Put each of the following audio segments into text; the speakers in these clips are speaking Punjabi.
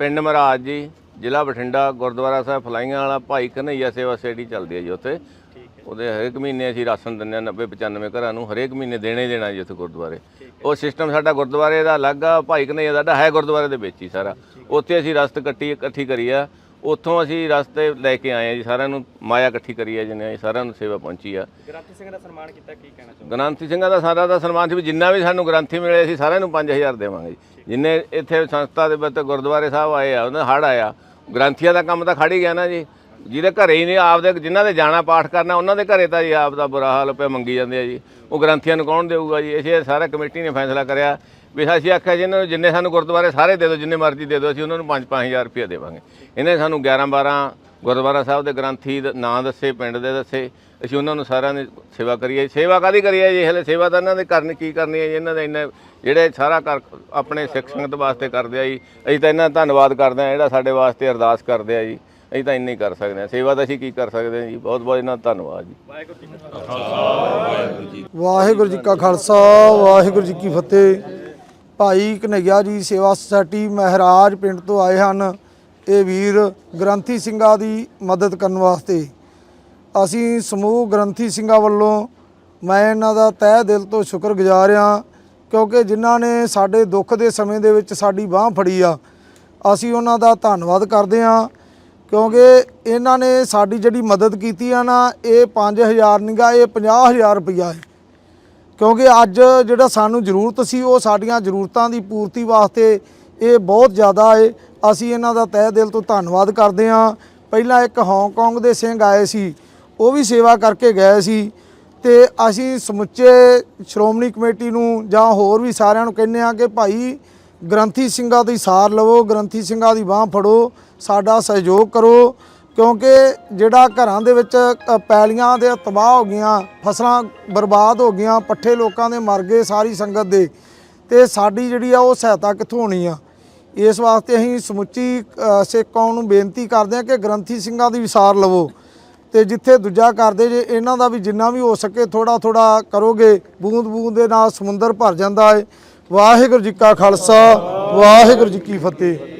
ਪਿੰਡ ਮਹਾਰਾਜ ਜੀ, ਜ਼ਿਲ੍ਹਾ ਬਠਿੰਡਾ, ਗੁਰਦੁਆਰਾ ਸਾਹਿਬ, ਫਲਾਈਆਂ ਵਾਲਾ ਭਾਈ ਕਨਈਆ ਸੇਵਾ ਸੋਸਾਇਟੀ ਚੱਲਦੀ ਹੈ ਜੀ ਉੱਥੇ। ਉਹਦੇ ਹਰੇਕ ਮਹੀਨੇ ਅਸੀਂ ਰਾਸ਼ਨ ਦਿੰਦੇ ਹਾਂ 90 95 ਘਰਾਂ ਨੂੰ ਹਰੇਕ ਮਹੀਨੇ ਦੇਣੇ ਦੇਣਾ ਜੀ ਉੱਥੇ ਗੁਰਦੁਆਰੇ। ਉਹ ਸਿਸਟਮ ਸਾਡਾ ਗੁਰਦੁਆਰੇ ਦਾ ਅਲੱਗ ਆ, ਭਾਈ ਕਨਈਆ ਸਾਡਾ ਹੈ ਗੁਰਦੁਆਰੇ ਦੇ ਵਿੱਚ ਹੀ ਸਾਰਾ। ਉੱਥੇ ਅਸੀਂ ਰਸਤ ਇਕੱਠੀ ਇਕੱਠੀ ਕਰੀ ਆ। ਉੱਥੋਂ ਅਸੀਂ ਰਸਤੇ ਲੈ ਕੇ ਆਏ ਆ ਜੀ ਸਾਰਿਆਂ ਨੂੰ ਮਾਇਆ ਇਕੱਠੀ ਕਰੀ ਆ ਜਿੰਨੇ ਸਾਰਿਆਂ ਨੂੰ ਸੇਵਾ ਪਹੁੰਚੀ ਆ। ਗ੍ਰਾਂਤੀ ਸਿੰਘ ਦਾ ਸਨਮਾਨ ਕੀਤਾ ਕੀ ਕਹਿਣਾ ਚਾਹੁੰਦੇ ਗ੍ਰੰਥੀ ਸਿੰਘਾਂ ਦਾ ਸਾਰਾ ਦਾ ਸਨਮਾਨ ਸੀ ਵੀ ਜਿੰਨਾ ਵੀ ਸਾਨੂੰ ਗ੍ਰੰਥੀ ਮਿਲੇ ਅਸੀਂ ਸਾਰਿਆਂ ਨੂੰ 5000 ਦੇਵਾਂਗੇ ਜੀ। ਜਿੰਨੇ ਇੱਥੇ ਸੰਸਥਾ ਦੇ ਵਿੱਚ ਗੁਰਦੁਆਰੇ ਸਾਹਿਬ ਆਏ ਆ ਉਹਨਾਂ ਹੜ ਆਇਆ ਗ੍ਰੰਥੀਆਂ ਦਾ ਕੰਮ ਤਾਂ ਖੜ ਹੀ ਗਿਆ ਨਾ ਜੀ। ਜਿਹਦੇ ਘਰੇ ਹੀ ਨਹੀਂ, ਆਪਦੇ ਜਿਨ੍ਹਾਂ ਦੇ ਜਾਣਾ ਪਾਠ ਕਰਨਾ, ਉਹਨਾਂ ਦੇ ਘਰੇ ਤਾਂ ਜੀ ਆਪ ਦਾ ਬੁਰਾ ਹਾਲ ਪਿਆ, ਮੰਗੀ ਜਾਂਦੇ ਆ ਜੀ। ਉਹ ਗ੍ਰੰਥੀਆਂ ਨੂੰ ਕੌਣ ਦੇਊਗਾ ਜੀ? ਇਹ ਸਾਰਾ ਕਮੇਟੀ ਨੇ ਫੈਸਲਾ ਕਰਿਆ, ਵੀ ਅਸੀਂ ਆਖਿਆ ਜੀ, ਇਹਨਾਂ ਨੂੰ ਜਿੰਨੇ ਸਾਨੂੰ ਗੁਰਦੁਆਰੇ ਸਾਰੇ ਦੇ ਦਿਓ, ਜਿੰਨੇ ਮਰਜ਼ੀ ਦੇ ਦਿਓ, ਅਸੀਂ ਉਹਨਾਂ ਨੂੰ 5-5000 ਰੁਪਏ ਦੇਵਾਂਗੇ। ਇਹਨੇ ਸਾਨੂੰ 11-12 ਗੁਰਦੁਆਰਾ ਸਾਹਿਬ ਦੇ ਗ੍ਰੰਥੀ ਨਾਂ ਦੱਸੇ, ਪਿੰਡ ਦੇ ਦੱਸੇ, ਅਸੀਂ ਉਹਨਾਂ ਨੂੰ ਸਾਰਿਆਂ ਦੀ ਸੇਵਾ ਕਰੀਏ ਸੇਵਾ ਕਾਦੀ ਕਰੀਏ ਜੀ? ਹਲੇ ਸੇਵਾ ਤਾਂ ਇਹਨਾਂ ਦੇ ਕਰਨੀ, ਕੀ ਕਰਨੀ ਹੈ ਜੀ? ਇਹਨਾਂ ਦੇ ਇੰਨੇ ਜਿਹੜੇ ਸਾਰਾ ਕਰ ਆਪਣੇ ਸਿੱਖ ਸੰਗਤ ਵਾਸਤੇ ਕਰਦੇ ਆ ਜੀ। ਅਸੀਂ ਤਾਂ ਇਹਨਾਂ ਦਾ ਧੰਨਵਾਦ ਕਰਦੇ ਆ, ਜਿਹੜਾ ਸਾਡੇ ਵਾਸਤੇ ਅਰਦਾਸ ਕਰਦੇ ਆ ਜੀ। ਅਸੀਂ ਤਾਂ ਇੰਨੀ ਕਰ ਸਕਦੇ ਹਾਂ। ਸੇਵਾ ਤਾਂ ਅਸੀਂ ਕੀ ਕਰ ਸਕਦੇ ਹਾਂ ਜੀ? ਬਹੁਤ ਬਹੁਤ ਇਹਨਾਂ ਦਾ ਧੰਨਵਾਦ ਜੀ। ਵਾਹਿਗੁਰੂ ਜੀ ਕਾ ਖਾਲਸਾ, ਵਾਹਿਗੁਰੂ ਜੀ ਕੀ ਫਤਿਹ। ਭਾਈ ਕਨਈਆ ਜੀ ਸੇਵਾ ਸੁਸਾਇਟੀ ਮਹਾਰਾਜ ਪਿੰਡ ਤੋਂ ਆਏ ਹਨ। ਇਹ ਵੀਰ ਗ੍ਰੰਥੀ ਸਿੰਘਾਂ ਦੀ ਮਦਦ ਕਰਨ ਵਾਸਤੇ। ਅਸੀਂ ਸਮੂਹ ਗ੍ਰੰਥੀ ਸਿੰਘਾਂ ਵੱਲੋਂ ਮੈਂ ਇਹਨਾਂ ਦਾ ਤਹਿ ਦਿਲ ਤੋਂ ਸ਼ੁਕਰਗੁਜ਼ਾਰ ਹਾਂ ਕਿਉਂਕਿ ਜਿਨ੍ਹਾਂ ਨੇ ਸਾਡੇ ਦੁੱਖ ਦੇ ਸਮੇਂ ਦੇ ਵਿੱਚ ਸਾਡੀ ਬਾਹ ਫੜੀ ਆ। ਅਸੀਂ ਉਹਨਾਂ ਦਾ ਧੰਨਵਾਦ ਕਰਦੇ ਹਾਂ। ਕਿਉਂਕਿ ਇਹਨਾਂ ਨੇ ਸਾਡੀ ਜਿਹੜੀ ਮਦਦ ਕੀਤੀ ਆ ਨਾ, ਇਹ 5000 ਨਿਗਾ, ਇਹ 50000 ਰੁਪਈਆ ਹੈ। ਕਿਉਂਕਿ ਅੱਜ ਜਿਹੜਾ ਸਾਨੂੰ ਜ਼ਰੂਰਤ ਸੀ, ਉਹ ਸਾਡੀਆਂ ਜ਼ਰੂਰਤਾਂ ਦੀ ਪੂਰਤੀ ਵਾਸਤੇ ਇਹ ਬਹੁਤ ਜ਼ਿਆਦਾ ਹੈ। ਅਸੀਂ ਇਹਨਾਂ ਦਾ ਤਹਿ ਦਿਲ ਤੋਂ ਧੰਨਵਾਦ ਕਰਦੇ ਹਾਂ। ਪਹਿਲਾਂ ਇੱਕ ਹਾਂਗਕਾਂਗ ਦੇ ਸਿੰਘ ਆਏ ਸੀ, ਉਹ ਵੀ ਸੇਵਾ ਕਰਕੇ ਗਏ ਸੀ ਤੇ ਅਸੀਂ ਸਮੁੱਚੇ ਸ਼੍ਰੋਮਣੀ ਕਮੇਟੀ ਨੂੰ ਜਾਂ ਹੋਰ ਵੀ ਸਾਰਿਆਂ ਨੂੰ ਕਹਿੰਦੇ ਆ ਕਿ ਭਾਈ ਗ੍ਰੰਥੀ ਸਿੰਘਾਂ ਦੀ ਸਾਰ ਲਵੋ, ਗ੍ਰੰਥੀ ਸਿੰਘਾਂ ਦੀ ਬਾਹ ਫੜੋ। ਸਾਡਾ ਸਹਿਯੋਗ ਕਰੋ, ਕਿਉਂਕਿ ਜਿਹੜਾ ਘਰਾਂ ਦੇ ਵਿੱਚ ਪੈਲੀਆਂ ਦੇ ਤਬਾਹ ਹੋ ਗਈਆਂ, ਫਸਲਾਂ ਬਰਬਾਦ ਹੋ ਗਈਆਂ, ਪੱਠੇ ਲੋਕਾਂ ਦੇ ਮਰ ਗਏ ਸਾਰੀ ਸੰਗਤ ਦੇ, ਤੇ ਸਾਡੀ ਜਿਹੜੀ ਆ ਉਹ ਸਹਾਇਤਾ ਕਿੱਥੋਂ ਹੋਣੀ ਆ? ਇਸ ਵਾਸਤੇ ਅਸੀਂ ਸਮੁੱਚੀ ਸਿੱਖ ਕੌਮ ਨੂੰ ਬੇਨਤੀ ਕਰਦੇ ਹਾਂ ਕਿ ਗ੍ਰੰਥੀ ਸਿੰਘਾਂ ਦੀ ਵਿਸਾਰ ਲਵੋ, ਤੇ ਜਿੱਥੇ ਦੂਜਾ ਕਰਦੇ ਜੇ ਇਹਨਾਂ ਦਾ ਵੀ ਜਿੰਨਾ ਵੀ ਹੋ ਸਕੇ ਥੋੜਾ ਥੋੜਾ ਕਰੋਗੇ ਬੂੰਦ ਬੂੰਦ ਦੇ ਨਾਲ ਸਮੁੰਦਰ ਭਰ ਜਾਂਦਾ ਹੈ ਵਾਹਿਗੁਰੂ ਜੀ ਕਾ ਖਾਲਸਾ, ਵਾਹਿਗੁਰੂ ਜੀ ਕੀ ਫਤਿਹ।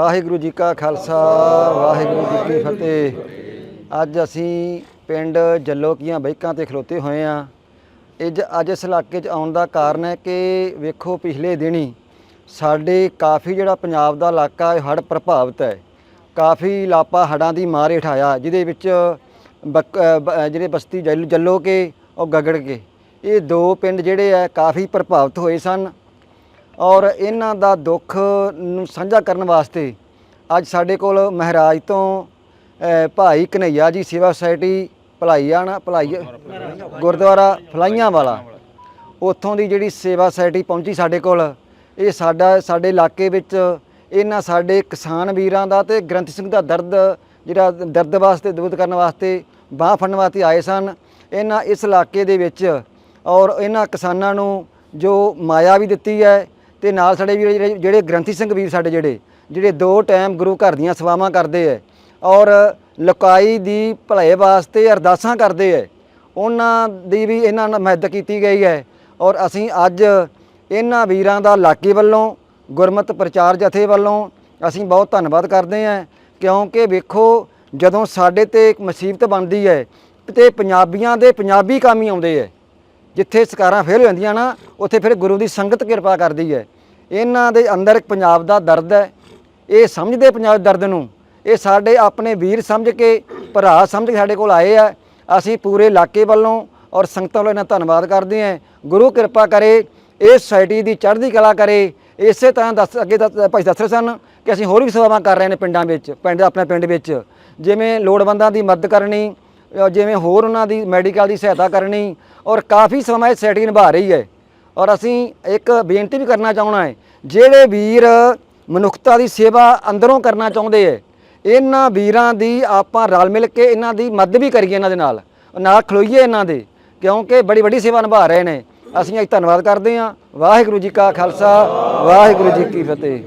ਵਾਹਿਗੁਰੂ ਜੀ ਕਾ ਖਾਲਸਾ, ਵਾਹਿਗੁਰੂ ਜੀ ਕੀ ਫਤਿਹ। ਅੱਜ ਅਸੀਂ ਪਿੰਡ ਜੱਲੋਕੀਆਂ ਬਾਈਕਾਂ ਤੇ ਖਲੋਤੇ ਹੋਏ ਆ ਅੱਜ ਅੱਜ ਇਸ ਇਲਾਕੇ 'ਚ ਆਉਣ ਦਾ ਕਾਰਨ ਹੈ ਕਿ ਵੇਖੋ ਪਿਛਲੇ ਦਿਨੀ ਸਾਡੇ ਕਾਫੀ ਜਿਹੜਾ ਪੰਜਾਬ ਦਾ ਇਲਾਕਾ ਹੈ, ਹੜ੍ਹ ਪ੍ਰਭਾਵਿਤ ਹੈ। ਕਾਫੀ ਇਲਾਪਾ ਹੜ੍ਹਾਂ ਦੀ ਮਾਰ ਹੇਠ ਆਇਆ, ਜਿਹਦੇ ਵਿੱਚ ਬਕ- ਜਿਹੜੇ ਬਸਤੀ ਜੱਲ- ਜੱਲੋ ਕੇ ਔਰ ਗਗੜ ਕੇ। ਇਹ ਦੋ ਪਿੰਡ ਜਿਹੜੇ ਆ ਕਾਫੀ ਪ੍ਰਭਾਵਿਤ ਹੋਏ ਸਨ। ਔਰ ਇਹਨਾਂ ਦਾ ਦੁੱਖ ਨੂੰ ਸਾਂਝਾ ਕਰਨ ਵਾਸਤੇ ਅੱਜ ਸਾਡੇ ਕੋਲ ਮਹਾਰਾਜ ਤੋਂ ਭਾਈ ਕਨਈਆ ਜੀ ਸੇਵਾ ਸੁਸਾਇਟੀ ਭਲਾਈਆਣਾ ਭਲਾਈ, ਗੁਰਦੁਆਰਾ ਫਲਾਈਆਂ ਵਾਲਾ। ਉੱਥੋਂ ਦੀ ਜਿਹੜੀ ਸੇਵਾ ਸੁਸਾਇਟੀ ਪਹੁੰਚੀ ਸਾਡੇ ਕੋਲ, ਇਹ ਸਾਡਾ, ਸਾਡੇ ਇਲਾਕੇ ਵਿੱਚ ਇਹਨਾਂ ਸਾਡੇ ਕਿਸਾਨ ਵੀਰਾਂ ਦਾ ਤੇ ਗ੍ਰੰਥ ਸਿੰਘ ਦਾ ਦਰਦ, ਜਿਹੜਾ ਦਰਦ ਵਾਸਤੇ ਦੂਰ ਕਰਨ ਵਾਸਤੇ ਬਾਂਹ ਫੜਨ ਵਾਸਤੇ ਆਏ ਸਨ। ਇਹਨਾਂ ਇਸ ਇਲਾਕੇ ਦੇ ਵਿੱਚ ਔਰ ਇਹਨਾਂ ਕਿਸਾਨਾਂ ਨੂੰ ਜੋ ਮਾਇਆ ਵੀ ਦਿੱਤੀ ਹੈ ਤੇ ਨਾਲ ਸਾਡੇ ਵੀਰ ਜਿਹੜੇ ਜਿਹੜੇ ਗ੍ਰੰਥੀ ਸਿੰਘ ਵੀਰ ਸਾਡੇ ਜਿਹੜੇ ਜਿਹੜੇ ਦੋ ਟਾਈਮ ਗੁਰੂ ਘਰ ਦੀਆਂ ਸੇਵਾਵਾਂ ਕਰਦੇ ਐ ਔਰ ਲੋਕਾਈ ਦੀ ਭਲੇ ਵਾਸਤੇ ਅਰਦਾਸਾਂ ਕਰਦੇ ਐ, ਉਹਨਾਂ ਦੀ ਵੀ ਇਹਨਾਂ ਨਾਲ ਮਦਦ ਕੀਤੀ ਗਈ ਹੈ ਔਰ ਅਸੀਂ ਅੱਜ ਇਹਨਾਂ ਵੀਰਾਂ ਦਾ ਇਲਾਕੇ ਵੱਲੋਂ, ਗੁਰਮਤ ਪ੍ਰਚਾਰ ਜਥੇ ਵੱਲੋਂ ਅਸੀਂ ਬਹੁਤ ਧੰਨਵਾਦ ਕਰਦੇ ਹਾਂ ਕਿਉਂਕਿ ਵੇਖੋ ਜਦੋਂ ਸਾਡੇ ਤੇ ਇੱਕ ਮੁਸੀਬਤ ਬਣਦੀ ਹੈ ਤੇ ਪੰਜਾਬੀਆਂ ਦੇ ਪੰਜਾਬੀ ਕੰਮ ਹੀ ਆਉਂਦੇ ਹੈ ਜਿੱਥੇ ਸਰਕਾਰਾਂ ਫੇਲ ਹੋ ਜਾਂਦੀਆਂ ਨਾ, ਉੱਥੇ ਫਿਰ ਗੁਰੂ ਦੀ ਸੰਗਤ ਕਿਰਪਾ ਕਰਦੀ ਹੈ ਇਹਨਾਂ ਦੇ ਅੰਦਰ ਇੱਕ ਪੰਜਾਬ ਦਾ ਦਰਦ ਹੈ। ਇਹ ਸਮਝਦੇ ਪੰਜਾਬ ਦਰਦ ਨੂੰ। ਇਹ ਸਾਡੇ ਆਪਣੇ ਵੀਰ ਸਮਝ ਕੇ, ਭਰਾ ਸਮਝ ਕੇ ਸਾਡੇ ਕੋਲ ਆਏ ਆ। ਅਸੀਂ ਪੂਰੇ ਇਲਾਕੇ ਵੱਲੋਂ ਔਰ ਸੰਗਤਾਂ ਵੱਲੋਂ ਇਹਨਾਂ ਧੰਨਵਾਦ ਕਰਦੇ ਹਾਂ। ਗੁਰੂ ਕਿਰਪਾ ਕਰੇ, ਇਹ ਸੋਸਾਇਟੀ ਦੀ ਚੜ੍ਹਦੀ ਕਲਾ ਕਰੇ। ਇਸੇ ਤਰ੍ਹਾਂ ਦੱਸ, ਅੱਗੇ ਦੱਸ- ਭਾਈ ਦੱਸ ਰਹੇ ਸਨ ਕਿ ਅਸੀਂ ਹੋਰ ਵੀ ਸੇਵਾਵਾਂ ਕਰ ਰਹੇ ਨੇ ਪਿੰਡਾਂ ਵਿੱਚ, ਪਿੰਡ, ਆਪਣੇ ਪਿੰਡ ਵਿੱਚ। ਜਿਵੇਂ ਲੋੜਵੰਦਾਂ ਦੀ ਮਦਦ ਕਰਨੀ ਜਿਵੇਂ ਹੋਰ ਉਹਨਾਂ ਦੀ ਮੈਡੀਕਲ ਦੀ ਸਹਾਇਤਾ ਕਰਨੀ ਔਰ ਕਾਫੀ ਸਮਾਂ ਇਹ ਸੋਸਾਇਟੀ ਨਿਭਾ ਰਹੀ ਹੈ। ਔਰ ਅਸੀਂ ਇੱਕ ਬੇਨਤੀ ਵੀ ਕਰਨਾ ਚਾਹਣਾ ਹੈ, ਜਿਹੜੇ ਵੀਰ ਮਨੁੱਖਤਾ ਦੀ ਸੇਵਾ ਅੰਦਰੋਂ ਕਰਨਾ ਚਾਹੁੰਦੇ ਹੈ ਇਹਨਾਂ ਵੀਰਾਂ ਦੀ ਆਪਾਂ ਰਲ ਮਿਲ ਕੇ ਇਹਨਾਂ ਦੀ ਮਦਦ ਵੀ ਕਰੀਏ ਇਹਨਾਂ ਦੇ ਨਾਲ ਨਾਲ ਖਲੋਈਏ ਇਹਨਾਂ ਦੇ, ਕਿਉਂਕਿ ਬੜੀ ਵੱਡੀ ਸੇਵਾ ਨਿਭਾ ਰਹੇ ਨੇ। ਅਸੀਂ ਅੱਜ ਧੰਨਵਾਦ ਕਰਦੇ ਹਾਂ। ਵਾਹਿਗੁਰੂ ਜੀ ਕਾ ਖਾਲਸਾ, ਵਾਹਿਗੁਰੂ ਜੀ ਕੀ ਫਤਿਹ।